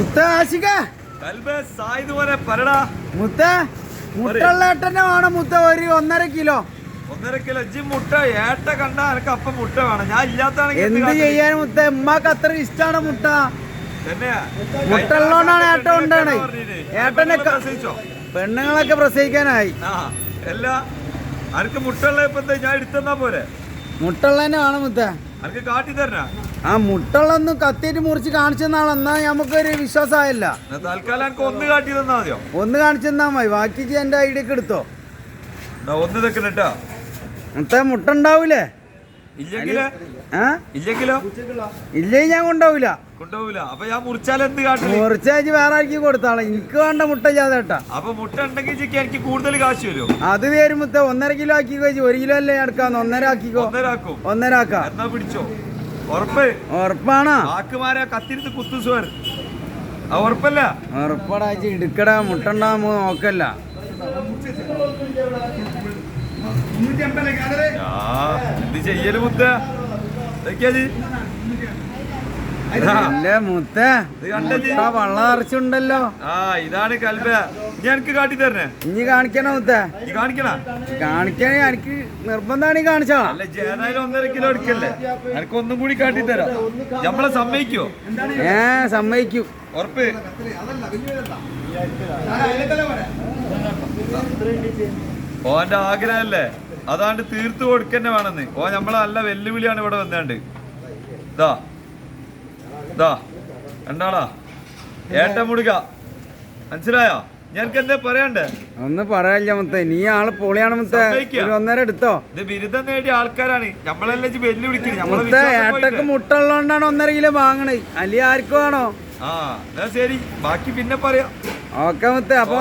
മുത്ത ആശിക. കൽബേ സായിദ് പറടാ മുത്ത മുട്ടുള്ള ഏട്ടനെ വേണം മുത്ത ഒരു ഒന്നര കിലോ. ഒന്നര കിലോ. ജി മുട്ട ഏട്ട കണ്ട എനിക്ക് അപ്പം മുട്ട വേണം. ഞാൻ ഇല്ലാത്താണെങ്കിൽ എന്ത്? ചെയ്യാൻ മുത്ത? ഉമ്മാക്ക് അത്ര ഇഷ്ടമാണ് മുട്ട? മുട്ടുള്ളോണ്ടാണ് ഏട്ടൻ ഉണ്ടാണ്. ഏട്ടനെ? പെണ്ണുങ്ങളൊക്കെ പ്രസവിക്കാനായി. ആ എല്ലാ അനക്ക് മുട്ടുള്ള ഇപ്പൊ ഞാൻ എടുത്തെന്നാ പോരെ മുട്ടുള്ളതന്നെ വേണം മുത്ത. അനക്ക് കാട്ടി തരണ? ആ മുട്ടളൊന്നും കത്തിയിട്ട് മുറിച്ച് കാണിച്ചെന്നാൽ തന്നാളെ എന്നാ നമുക്കൊരു വിശ്വാസമായില്ല. തൽക്കാലം എനിക്ക് ഒന്ന് കാട്ടി തന്നാ മതിയോ? ഒന്ന് കാണിച്ചു തന്നാ മതി. ബാക്കി എന്റെ ഐഡിയൊക്കെ എടുത്തോ. ഒന്ന് തെക്കണട്ടാ മുട്ട ഉണ്ടാവൂലേ? ഇല്ലേ ഞാൻ കൊണ്ടാവൂല കൊണ്ടുപോകില്ല അപ്പൊ ഞാൻ മുറിച്ചാൽ എന്ത് കാട്ടില്ല മുറിച്ചയച്ച് വേറെ ആർക്കും കൊടുത്താളെ എനിക്ക് വേണ്ട മുട്ട ചേട്ടാ അപ്പൊ മുട്ട ഉണ്ടെങ്കിൽ എനിക്ക് കൂടുതൽ കാശ് അത് തരും മുത്ത. ഒന്നര കിലോ ആക്കി. ഒരു കിലോ അല്ലേ എടുക്കാന്ന്. ഒന്നര ആക്കിക്കോ. ഒന്നര ആക്കാം. എന്നാ പിടിച്ചോ? ഉറപ്പാണോ? ആക്കുമാരെ കത്തിരുത്ത് കുത്തു സുവർ ആ ഉറപ്പല്ല. ഉറപ്പാടാ ഇടുക്കടാ മുട്ട ഉണ്ടാകുമ്പോ നോക്കല്ല ആ, എന്ത് ചെയ്യൽ മുത്ത മുത്ത. വള്ളം നിറച്ചുണ്ടല്ലോ ആ ഇതാണ് കൽബ. എനിക്ക് കാട്ടി തരണേ. ഇനി കാണിക്കണോ മുത്ത? നീ കാണിക്കണ? കാണിക്കണേ എനിക്ക് നിർബന്ധമാണ് ഈ അല്ല ഒന്നര കിലോ എടുക്കല്ലേ? എനിക്ക് ഒന്നും കൂടി കാട്ടി തരാം. നമ്മളെ സമ്മതിക്കോ? ഏ സമ്മതിക്കും. ഉറപ്പ്. ഓന്റെ ആഗ്രഹമല്ലേ? അതാണ്ട് തീർത്തു കൊടുക്കന്നെ വേണമെന്ന്. ഓ നമ്മളെ നല്ല വെല്ലുവിളിയാണ് ഇവിടെ വന്നാണ്ട്. ഇതാ. ഇതാ രണ്ടാളാ. ഏട്ടൻ മുടുക മനസ്സിലായോ? ഞങ്ങൾക്ക് എന്താ പറയണ്ടേ? ഒന്ന് പറയാനില്ല മുത്തേ. നീ ആൾ പൊളിയാണ് മുത്തേ. ഒരു ഒന്നര എടുത്തോ. ഇത് ബിരുദം നേടിയ ആൾക്കാരാണ്. നമ്മളെല്ലാം വെല്ലു വെല്ലുവിളിക്കുന്നത് നമ്മളെ ഏട്ടക്ക് പോയില്ലേ? മുട്ട ഉള്ളതുകൊണ്ടാണ് ഒന്നര കിലോ വാങ്ങണേ. അല്ലെ ആർക്കും ആണോ ആ എന്നാ ശരി. ബാക്കി പിന്നെ പറയാം. ഓക്കെ മുത്തേ അപ്പൊ